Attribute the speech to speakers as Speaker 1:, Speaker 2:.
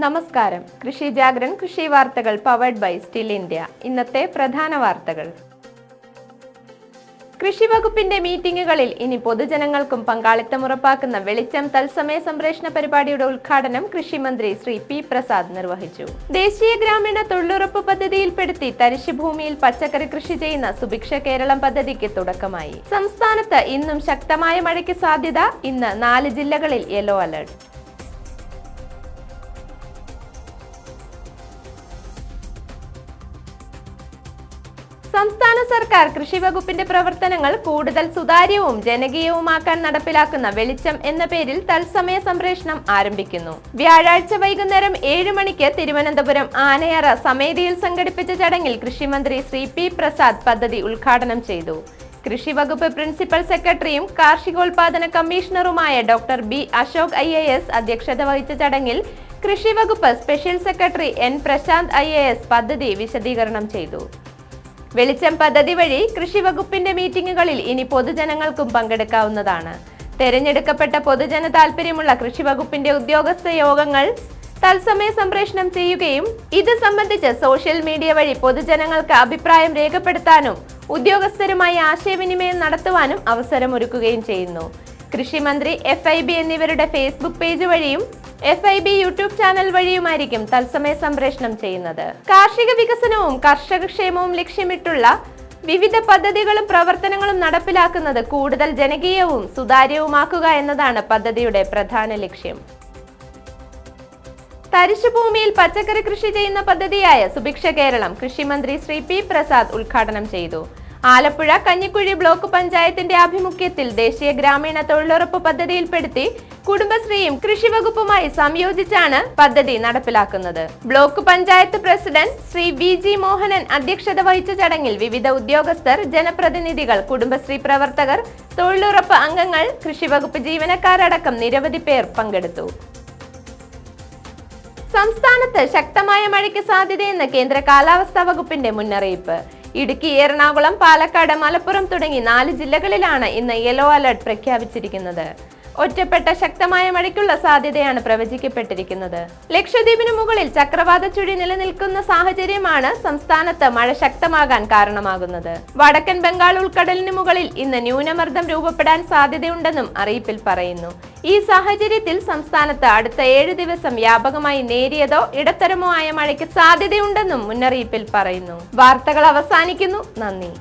Speaker 1: നമസ്കാരം. കൃഷി ജാഗ്രൻ കൃഷി വാർത്തകൾ പവർഡ് ബൈ സ്റ്റിൽ ഇന്ത്യ ഇന്നത്തെ പ്രധാന വാർത്തകൾ. കൃഷി വകുപ്പിന്റെ മീറ്റിംഗുകളിൽ ഇനി പൊതുജനങ്ങൾക്കും പങ്കാളിത്തം ഉറപ്പാക്കുന്ന വെളിച്ചം തത്സമയ സംപ്രേഷണ പരിപാടിയുടെ ഉദ്ഘാടനം കൃഷിമന്ത്രി ശ്രീ പി പ്രസാദ് നിർവഹിച്ചു. ദേശീയ ഗ്രാമീണ തൊഴിലുറപ്പ് പദ്ധതിയിൽപ്പെടുത്തി തരിശുഭൂമിയിൽ പച്ചക്കറി കൃഷി ചെയ്യുന്ന സുഭിക്ഷ കേരളം പദ്ധതിക്ക് തുടക്കമായി. സംസ്ഥാനത്ത് ഇന്നും ശക്തമായ മഴയ്ക്ക് സാധ്യത ഇന്ന് നാല് ജില്ലകളിൽ യെല്ലോ അലർട്ട് സംസ്ഥാന സർക്കാർ കൃഷി വകുപ്പിന്റെ പ്രവർത്തനങ്ങൾ കൂടുതൽ സുതാര്യവും ജനകീയവുമാക്കാൻ നടപ്പിലാക്കുന്ന വെളിച്ചം എന്ന പേരിൽ തത്സമയ സംപ്രേഷണം ആരംഭിക്കുന്നു. വ്യാഴാഴ്ച വൈകുന്നേരം ഏഴ് മണിക്ക് തിരുവനന്തപുരം ആനയറ സമേതിയിൽ സംഘടിപ്പിച്ച ചടങ്ങിൽ കൃഷിമന്ത്രി ശ്രീ പി പ്രസാദ് പദ്ധതി ഉദ്ഘാടനം ചെയ്തു. കൃഷി വകുപ്പ് പ്രിൻസിപ്പൽ സെക്രട്ടറിയും കാർഷികോൽപാദന കമ്മീഷണറുമായ ഡോക്ടർ ബി അശോക് ഐ അധ്യക്ഷത വഹിച്ച ചടങ്ങിൽ കൃഷി വകുപ്പ് special secretary N Prashanth I പദ്ധതി വിശദീകരണം ചെയ്തു. വെളിച്ചം പദ്ധതി വഴി കൃഷി വകുപ്പിന്റെ മീറ്റിംഗുകളിൽ ഇനി പൊതുജനങ്ങൾക്കും പങ്കെടുക്കാവുന്നതാണ്. തെരഞ്ഞെടുക്കപ്പെട്ട പൊതുജന താൽപര്യമുള്ള കൃഷി വകുപ്പിന്റെ ഉദ്യോഗസ്ഥ യോഗങ്ങൾ തത്സമയ സംപ്രേഷണം ചെയ്യുകയും ഇത് സംബന്ധിച്ച് സോഷ്യൽ മീഡിയ വഴി പൊതുജനങ്ങൾക്ക് അഭിപ്രായം രേഖപ്പെടുത്താനും ഉദ്യോഗസ്ഥരുമായി ആശയവിനിമയം നടത്തുവാനും അവസരമൊരുക്കുകയും ചെയ്യുന്നു. കൃഷിമന്ത്രി എഫ് ഐ ബി എന്നിവരുടെ ഫേസ്ബുക്ക് പേജ് വഴിയും F I B YouTube channel വഴിയുമായിരിക്കും തത്സമയ സംപ്രേഷണം ചെയ്യുന്നത്. കാർഷിക വികസനവും കർഷക ക്ഷേമവും ലക്ഷ്യമിട്ടുള്ള വിവിധ പദ്ധതികളും പ്രവർത്തനങ്ങളും നടപ്പിലാക്കുന്നത് കൂടുതൽ ജനകീയവും സുതാര്യവുമാക്കുക എന്നതാണ് പദ്ധതിയുടെ പ്രധാന ലക്ഷ്യം. തരിശുഭൂമിയിൽ പച്ചക്കറി കൃഷി ചെയ്യുന്ന പദ്ധതിയായ സുഭിക്ഷ കേരളം കൃഷിമന്ത്രി ശ്രീ പി പ്രസാദ് ഉദ്ഘാടനം ചെയ്തു. ആലപ്പുഴ കഞ്ഞിക്കുഴി ബ്ലോക്ക് പഞ്ചായത്തിന്റെ ആഭിമുഖ്യത്തിൽ ദേശീയ ഗ്രാമീണ തൊഴിലുറപ്പ് പദ്ധതിയിൽപ്പെടുത്തി കുടുംബശ്രീയും കൃഷി വകുപ്പുമായി സംയോജിച്ചാണ് പദ്ധതി നടപ്പിലാക്കുന്നത്. Block panchayat president Sri V G Mohanan അധ്യക്ഷത വഹിച്ച ചടങ്ങിൽ വിവിധ ഉദ്യോഗസ്ഥർ ജനപ്രതിനിധികൾ കുടുംബശ്രീ പ്രവർത്തകർ തൊഴിലുറപ്പ് അംഗങ്ങൾ കൃഷി വകുപ്പ് ജീവനക്കാരടക്കം നിരവധി പേർ പങ്കെടുത്തു. സംസ്ഥാനത്ത് ശക്തമായ മഴയ്ക്ക് സാധ്യതയെന്ന് കേന്ദ്ര കാലാവസ്ഥാ വകുപ്പിന്റെ മുന്നറിയിപ്പ്. ഇടുക്കി എറണാകുളം പാലക്കാട് മലപ്പുറം തുടങ്ങി നാല് ജില്ലകളിലാണ് ഇന്ന് യെല്ലോ അലർട്ട് പ്രഖ്യാപിച്ചിരിക്കുന്നത്. ഒറ്റപ്പെട്ട ശക്തമായ മഴയ്ക്കുള്ള സാധ്യതയാണ് പ്രവചിക്കപ്പെട്ടിരിക്കുന്നത്. ലക്ഷദ്വീപിന് മുകളിൽ ചക്രവാത ചുഴി നിലനിൽക്കുന്ന സാഹചര്യമാണ് സംസ്ഥാനത്ത് മഴ ശക്തമാകാൻ കാരണമാകുന്നത്. വടക്കൻ ബംഗാൾ ഉൾക്കടലിന് മുകളിൽ ഇന്ന് ന്യൂനമർദ്ദം രൂപപ്പെടാൻ സാധ്യതയുണ്ടെന്നും അറിയിപ്പിൽ പറയുന്നു. ഈ സാഹചര്യത്തിൽ സംസ്ഥാനത്ത് അടുത്ത ഏഴ് ദിവസം വ്യാപകമായി നേരിയതോ ഇടത്തരമോ ആയ മഴയ്ക്ക് സാധ്യതയുണ്ടെന്നും മുന്നറിയിപ്പിൽ പറയുന്നു. വാർത്തകൾ അവസാനിക്കുന്നു. നന്ദി.